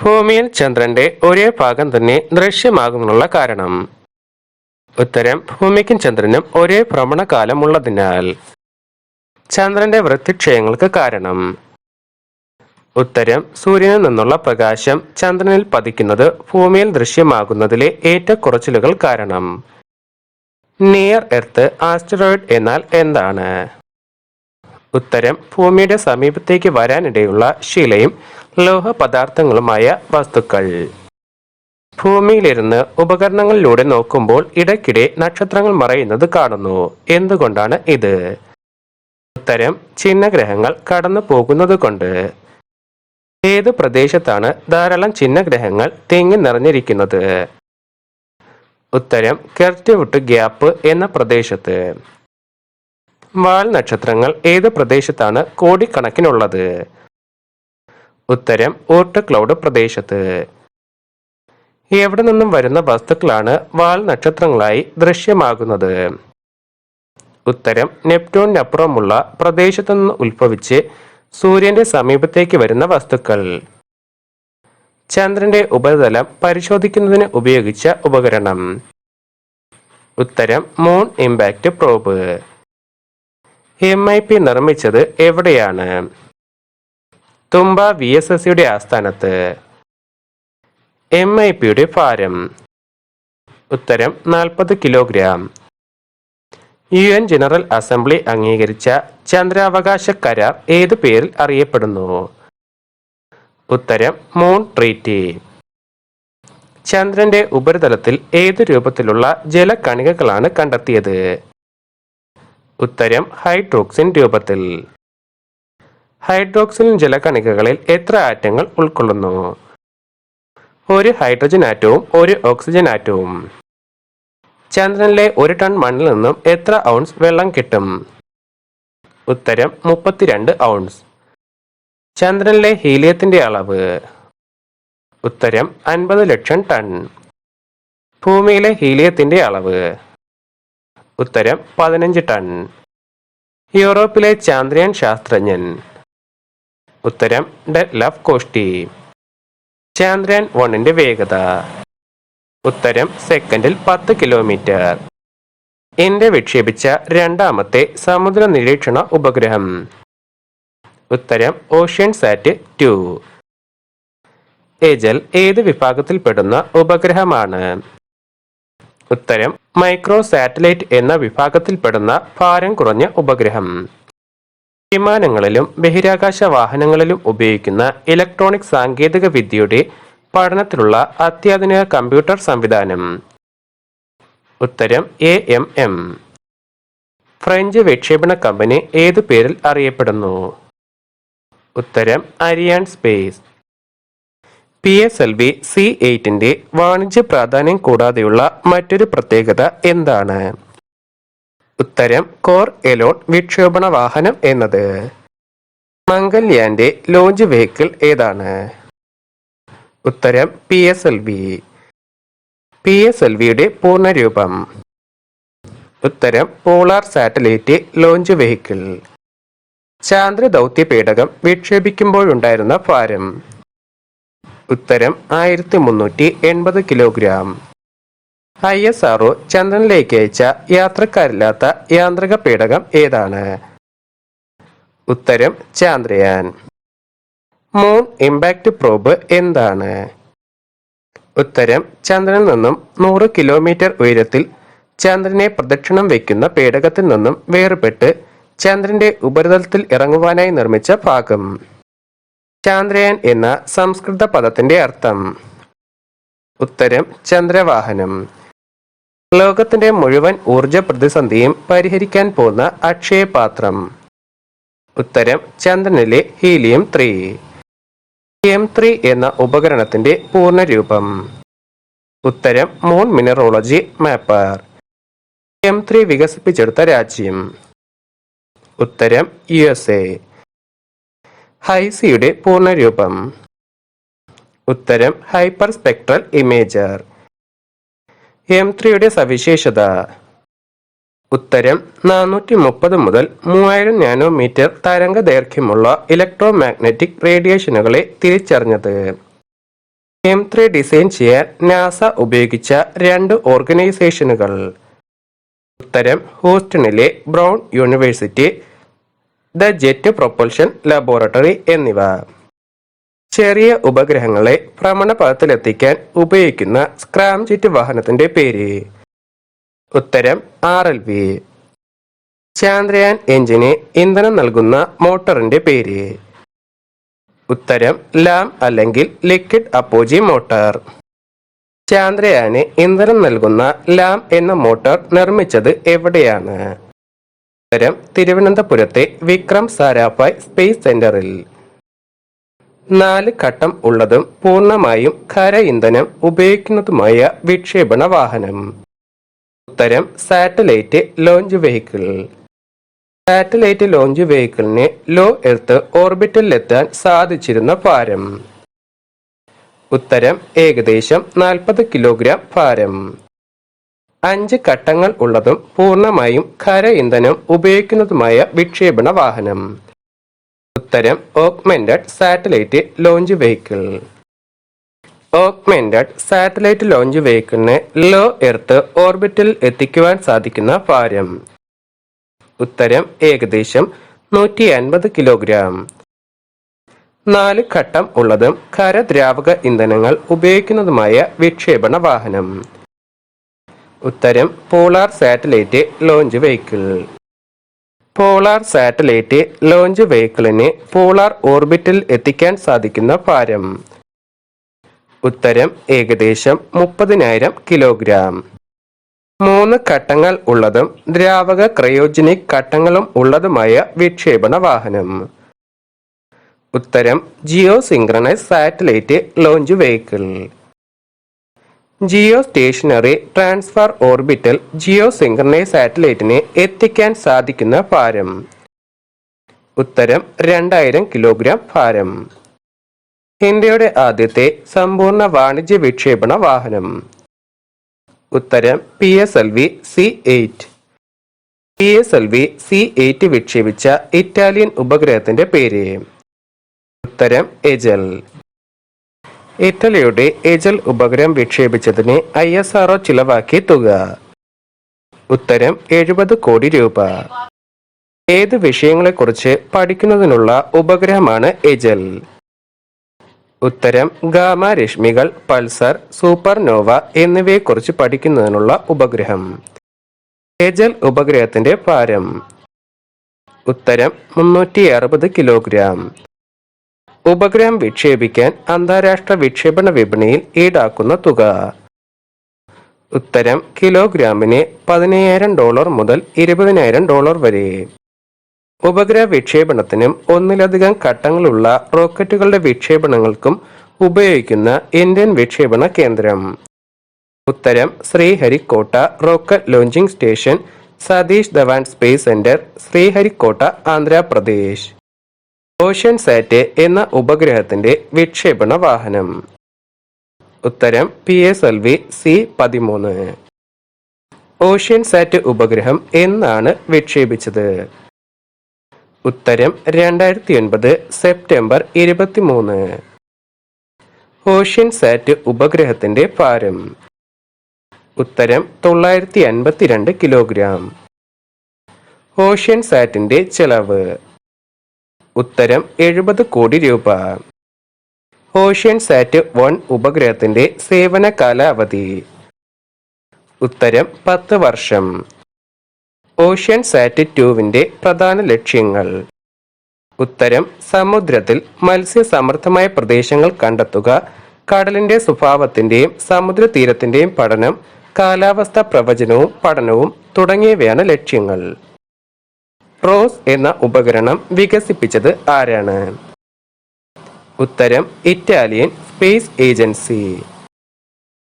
ഭൂമിയിൽ ചന്ദ്രന്റെ ഒരേ ഭാഗം തന്നെ ദൃശ്യമാകുന്നുള്ള കാരണം. ഉത്തരം ഭൂമിക്കും ചന്ദ്രനും ഒരേ ഭ്രമണകാലം ഉള്ളതിനാൽ ചന്ദ്രന്റെ വൃത്തിക്ഷയങ്ങൾക്ക് കാരണം. ഉത്തരം സൂര്യനിൽ നിന്നുള്ള പ്രകാശം ചന്ദ്രനിൽ പതിക്കുന്നത് ഭൂമിയിൽ ദൃശ്യമാകുന്നതിലെ ഏറ്റക്കുറച്ചിലുകൾ കാരണം. നിയർ എർത്ത് ആസ്റ്ററോയിഡ് എന്നാൽ എന്താണ്? ഉത്തരം ഭൂമിയുടെ സമീപത്തേക്ക് വരാനിടയുള്ള ശിലയും ലോഹ പദാർത്ഥങ്ങളുമായ വസ്തുക്കൾ. ഭൂമിയിലിരുന്ന് ഉപകരണങ്ങളിലൂടെ നോക്കുമ്പോൾ ഇടയ്ക്കിടെ നക്ഷത്രങ്ങൾ മറയുന്നത് കാണുന്നു. എന്തുകൊണ്ടാണ് ഇത്? ഉത്തരം ചിഹ്നഗ്രഹങ്ങൾ കടന്നു പോകുന്നത് കൊണ്ട്. ഏത് പ്രദേശത്താണ് ധാരാളം ചിഹ്നഗ്രഹങ്ങൾ തിങ്ങി നിറഞ്ഞിരിക്കുന്നത്? ഉത്തരം കെർട്ടിവുട്ട് ഗ്യാപ്പ് എന്ന പ്രദേശത്ത്. വാൽ നക്ഷത്രങ്ങൾ ഏത് പ്രദേശത്താണ് കോടിക്കണക്കിനുള്ളത്? ഉത്തരം ഓർട്ട് ക്ലൗഡ് പ്രദേശത്ത്. എവിടെ നിന്നും വരുന്ന വസ്തുക്കളാണ് വാൽ നക്ഷത്രങ്ങളായി ദൃശ്യമാകുന്നത്? ഉത്തരം നെപ്റ്റ്യൂണിനപ്പുറമുള്ള പ്രദേശത്തു നിന്ന് ഉത്ഭവിച്ച് സൂര്യന്റെ സമീപത്തേക്ക് വരുന്ന വസ്തുക്കൾ. ചന്ദ്രന്റെ ഉപരിതലം പരിശോധിക്കുന്നതിന് ഉപയോഗിച്ച ഉപകരണം. ഉത്തരം moon impact probe. M I P നിർമ്മിച്ചത് എവിടെയാണ്? തുമ്പ വി എസ് എസ് സിയുടെ ആസ്ഥാനത്ത്. എം ഐ പിയുടെ ഭാരം ഉത്തരം നാൽപ്പത് kilogram. U N general assembly അംഗീകരിച്ച ചന്ദ്രാവകാശ കരാർ ഏത് പേരിൽ അറിയപ്പെടുന്നു? ഉത്തരം മൂൺ ട്രീറ്റി. ചന്ദ്രന്റെ ഉപരിതലത്തിൽ ഏത് രൂപത്തിലുള്ള ജലകണികകളാണ് കണ്ടെത്തിയത്? ഉത്തരം ഹൈഡ്രോക്സിൻ രൂപത്തിൽ. ഹൈഡ്രോക്സിൻ ജലകണികകളിൽ എത്ര ആറ്റങ്ങൾ ഉൾക്കൊള്ളുന്നു? ഒരു ഹൈഡ്രജൻ ആറ്റവും ഒരു ഓക്സിജൻ ആറ്റവും. ചന്ദ്രനിലെ ഒരു ടൺ മണ്ണിൽ നിന്നും എത്ര ഔൺസ് വെള്ളം കിട്ടും? ഉത്തരം മുപ്പത്തിരണ്ട് ഔൺസ്. ചന്ദ്രനിലെ ഹീലിയത്തിന്റെ അളവ്. ഉത്തരം അൻപത് ലക്ഷം ടൺ. ഭൂമിയിലെ ഹീലിയത്തിന്റെ അളവ്. ഉത്തരം പതിനഞ്ച് ടൺ. യൂറോപ്പിലെ ചാന്ദ്രയാൻ ശാസ്ത്രജ്ഞൻ. ഉത്തരം ലവ് കോഷ്ടി. ചാന്ദ്രയാൻ വണ്ണിന്റെ വേഗത. ഉത്തരം സെക്കൻഡിൽ പത്ത് കിലോമീറ്റർ. ഇന്ത്യ വിക്ഷേപിച്ച രണ്ടാമത്തെ സമുദ്ര നിരീക്ഷണ ഉപഗ്രഹം. ഉത്തരം ഓഷ്യൻ സാറ്റ് ടു. ഏജൽ ഏത് വിഭാഗത്തിൽപ്പെടുന്ന ഉപഗ്രഹമാണ്? ഉത്തരം മൈക്രോ സാറ്റലൈറ്റ് എന്ന വിഭാഗത്തിൽപ്പെടുന്ന ഭാരം കുറഞ്ഞ ഉപഗ്രഹം. വിമാനങ്ങളിലും ബഹിരാകാശ വാഹനങ്ങളിലും ഉപയോഗിക്കുന്ന ഇലക്ട്രോണിക് സാങ്കേതിക വിദ്യയുടെ പഠനത്തിലുള്ള അത്യാധുനിക കമ്പ്യൂട്ടർ സംവിധാനം. ഉത്തരം എ എം എം. ഫ്രഞ്ച് വിക്ഷേപണ കമ്പനി ഏതു പേരിൽ അറിയപ്പെടുന്നു? ഉത്തരം Ariane space. P S L V C എയ്റ്റിന്റെ വാണിജ്യ പ്രാധാന്യം കൂടാതെയുള്ള മറ്റൊരു പ്രത്യേകത എന്താണ്? ഉത്തരം കോർ എലോൺ വിക്ഷേപണ വാഹനം എന്നത്. മംഗല്യാന്റെ ലോഞ്ച് വെഹിക്കിൾ ഏതാണ്? ഉത്തരം P S L V. P S L വിയുടെ പൂർണരൂപം. ഉത്തരം പോളാർ സാറ്റലൈറ്റ് ലോഞ്ച് വെഹിക്കിൾ. ചാന്ദ്ര ദൗത്യ പേടകം വിക്ഷേപിക്കുമ്പോഴുണ്ടായിരുന്ന ഭാരം. ഉത്തരം ആയിരത്തി മുന്നൂറ്റി എൺപത് kilogram. I S R O ചന്ദ്രനിലേക്ക് അയച്ച യാത്രക്കാരില്ലാത്ത യാന്ത്രിക പേടകം ഏതാണ്? ഉത്തരം ചാന്ദ്രയാൻ. മൂൺ ഇമ്പാക്റ്റ് പ്രോബ് എന്താണ്? ഉത്തരം ചന്ദ്രനിൽ നിന്നും നൂറ് കിലോമീറ്റർ ഉയരത്തിൽ ചന്ദ്രനെ പ്രദക്ഷിണം വയ്ക്കുന്ന പേടകത്തിൽ നിന്നും വേർപെട്ട് ചന്ദ്രന്റെ ഉപരിതലത്തിൽ ഇറങ്ങുവാനായി നിർമ്മിച്ച ഭാഗം. ചാന്ദ്രയാൻ എന്ന സംസ്കൃത പദത്തിന്റെ അർത്ഥം. ഉത്തരം ചന്ദ്രവാഹനം. ലോകത്തിന്റെ മുഴുവൻ ഊർജ പ്രതിസന്ധിയും പരിഹരിക്കാൻ പോകുന്ന അക്ഷയപാത്രം. ഉത്തരം ചന്ദ്രനിലെ ഹീലിയം ത്രീ. എം ത്രീ എന്ന ഉപകരണത്തിന്റെ പൂർണരൂപം. ഉത്തരം moon mineralogy mapper. M three വികസിപ്പിച്ചെടുത്ത രാജ്യം. ഉത്തരം യു എസ് എ. ഹൈസിയുടെ പൂർണരൂപം. ഉത്തരം ഹൈപ്പർ സ്പെക്ട്രൽ ഇമേജർ എം ത്രീയുടെ സവിശേഷത. ഉത്തരം നാനൂറ്റി മുപ്പത് മുതൽ മൂവായിരം നാനോമീറ്റർ തരംഗ ദൈർഘ്യമുള്ള ഇലക്ട്രോ മാഗ്നറ്റിക് റേഡിയേഷനുകളെ തിരിച്ചറിഞ്ഞത്. എം ത്രീ ഡിസൈൻ ചെയ്യാൻ നാസ ഉപയോഗിച്ച രണ്ട് ഓർഗനൈസേഷനുകൾ. ഉത്തരം ഹൂസ്റ്റണിലെ Brown University the Jet Propulsion Laboratory എന്നിവ. ചെറിയ ഉപഗ്രഹങ്ങളെ ഭ്രമണപഥത്തിലെത്തിക്കാൻ ഉപയോഗിക്കുന്ന സ്ക്രാം ജെറ്റ് വാഹനത്തിന്റെ പേര്. ഉത്തരം ആർ എൽ വി. ചാന്ദ്രയാൻ എഞ്ചിന് ഇന്ധനം നൽകുന്ന മോട്ടറിന്റെ പേര്. ഉത്തരം ലാം അല്ലെങ്കിൽ ലിക്വിഡ് അപ്പോജി മോട്ടർ. ചാന്ദ്രയാന് ഇന്ധനം നൽകുന്ന ലാം എന്ന മോട്ടോർ നിർമ്മിച്ചത് എവിടെയാണ്? ഉത്തരം തിരുവനന്തപുരത്തെ വിക്രം സാരാഭായ് സ്പേസ് സെന്ററിൽ. നാല് ഘട്ടം ഉള്ളതും പൂർണമായും ഖര ഇന്ധനം ഉപയോഗിക്കുന്നതുമായ വിക്ഷേപണ വാഹനം. ഉത്തരം satellite launch vehicle. Satellite launch വെഹിക്കിളിന് low earth ഓർബിറ്റലിലെത്താൻ സാധിച്ചിരുന്ന ഭാരം. ഉത്തരം ഏകദേശം നാൽപ്പത് കിലോഗ്രാം ഭാരം. അഞ്ച് ഘട്ടങ്ങൾ ഉള്ളതും പൂർണമായും ഖര ഇന്ധനം ഉപയോഗിക്കുന്നതുമായ വിക്ഷേപണ വാഹനം. ഉത്തരം augmented satellite launch vehicle. Augmented satellite launch വെഹിക്കിളിനെ low earth ഓർബിറ്റിൽ എത്തിക്കുവാൻ സാധിക്കുന്ന ഭാരം. ഉത്തരം ഏകദേശം നൂറ്റി അൻപത് കിലോഗ്രാം. നാല് ഘട്ടം ഉള്ളതും ഖരദ്രാവക ഇന്ധനങ്ങൾ ഉപയോഗിക്കുന്നതുമായ വിക്ഷേപണ വാഹനം. ഉത്തരം polar satellite launch vehicle. Polar satellite launch വെഹിക്കിളിന് polar ഓർബിറ്റിൽ എത്തിക്കാൻ സാധിക്കുന്ന ഭാരം. ഉത്തരം ഏകദേശം മുപ്പതിനായിരം കിലോഗ്രാം. മൂന്ന് ഘട്ടങ്ങൾ ഉള്ളതും ദ്രാവക ക്രയോജനിക് ഘട്ടങ്ങളും ഉള്ളതുമായ വിക്ഷേപണ വാഹനം. ഉത്തരം geo synchronous satellite launch vehicle. Geo stationary transfer orbital geo synchronous സാറ്റലൈറ്റിനെ എത്തിക്കാൻ സാധിക്കുന്ന ഭാരം. ഉത്തരം രണ്ടായിരം കിലോഗ്രാം ഭാരം. ഇന്ത്യയുടെ ആദ്യത്തെ സമ്പൂർണ വാണിജ്യ വിക്ഷേപണ വാഹനം. ഉത്തരം P S L V C eight. P S L V C eight വിക്ഷേപിച്ച Italian ഉപഗ്രഹത്തിന്റെ പേര്. ഉത്തരം എജൽ. ഇറ്റലിയുടെ എജൽ ഉപഗ്രഹം വിക്ഷേപിച്ചതിന് ഐ എസ് ആർഒ ചിലവാക്കിയ തുക. ഉത്തരം എഴുപത് കോടി രൂപ. ഏത് വിഷയങ്ങളെക്കുറിച്ച് പഠിക്കുന്നതിനുള്ള ഉപഗ്രഹമാണ് എജൽ? ഉത്തരം ഗാമ രശ്മികൾ പൾസർ സൂപ്പർനോവ എന്നിവയെക്കുറിച്ച് പഠിക്കുന്നതിനുള്ള ഉപഗ്രഹം. എജൽ ഉപഗ്രഹത്തിന്റെ ഭാരം. ഉത്തരം മുന്നൂറ്റി അറുപത് കിലോഗ്രാം. ഉപഗ്രഹം വിക്ഷേപിക്കാൻ അന്താരാഷ്ട്ര വിക്ഷേപണ വിപണിയിൽ ഈടാക്കുന്ന തുക. ഉത്തരം കിലോഗ്രാമിന് പതിനയ്യായിരം ഡോളർ മുതൽ ഇരുപതിനായിരം ഡോളർ വരെ. ഉപഗ്രഹ വിക്ഷേപണത്തിനും ഒന്നിലധികം ഘട്ടങ്ങളുള്ള റോക്കറ്റുകളുടെ വിക്ഷേപണങ്ങൾക്കും ഉപയോഗിക്കുന്ന ഇന്ത്യൻ വിക്ഷേപണ കേന്ദ്രം. ഉത്തരം Sriharikota rocket launching station Satish Dhawan space centre Sriharikota Andhra Pradesh. Ocean sat എന്ന ഉപഗ്രഹത്തിന്റെ വിക്ഷേപണ വാഹനം. ഉത്തരം P S L V C പതിമൂന്ന്. ഓഷ്യൻ സാറ്റ് ഉപഗ്രഹം എന്നാണ് വിക്ഷേപിച്ചത്. ഉത്തരം രണ്ടായിരത്തി ഒൻപത് സെപ്റ്റംബർ ഇരുപത്തിമൂന്ന്. ഓഷ്യൻ സാറ്റ് ഉപഗ്രഹത്തിന്റെ ഭാരം. ഉത്തരം തൊള്ളായിരത്തി അൻപത്തിരണ്ട് കിലോഗ്രാം. ഓഷ്യൻ സാറ്റിന്റെ ചെലവ്. ഉത്തരം എഴുപത് കോടി രൂപ. ഓഷ്യൻ സാറ്റ് വൺ ഉപഗ്രഹത്തിന്റെ സേവന കാലാവധി. ഉത്തരം പത്ത് വർഷം. ഓഷ്യൻ സാറ്റ് ടുവിന്റെ പ്രധാന ലക്ഷ്യങ്ങൾ. ഉത്തരം സമുദ്രത്തിൽ മത്സ്യസമൃദ്ധമായ പ്രദേശങ്ങൾ കണ്ടെത്തുക കടലിന്റെ സ്വഭാവത്തിന്റെയും സമുദ്രതീരത്തിന്റെയും പഠനം കാലാവസ്ഥ പ്രവചനവും പഠനവും തുടങ്ങിയവയാണ് ലക്ഷ്യങ്ങൾ. റോസ് എന്ന ഉപകരണം വികസിപ്പിച്ചത് ആരാണ്? ഉത്തരം ഇറ്റാലിയൻ സ്പേസ് ഏജൻസി.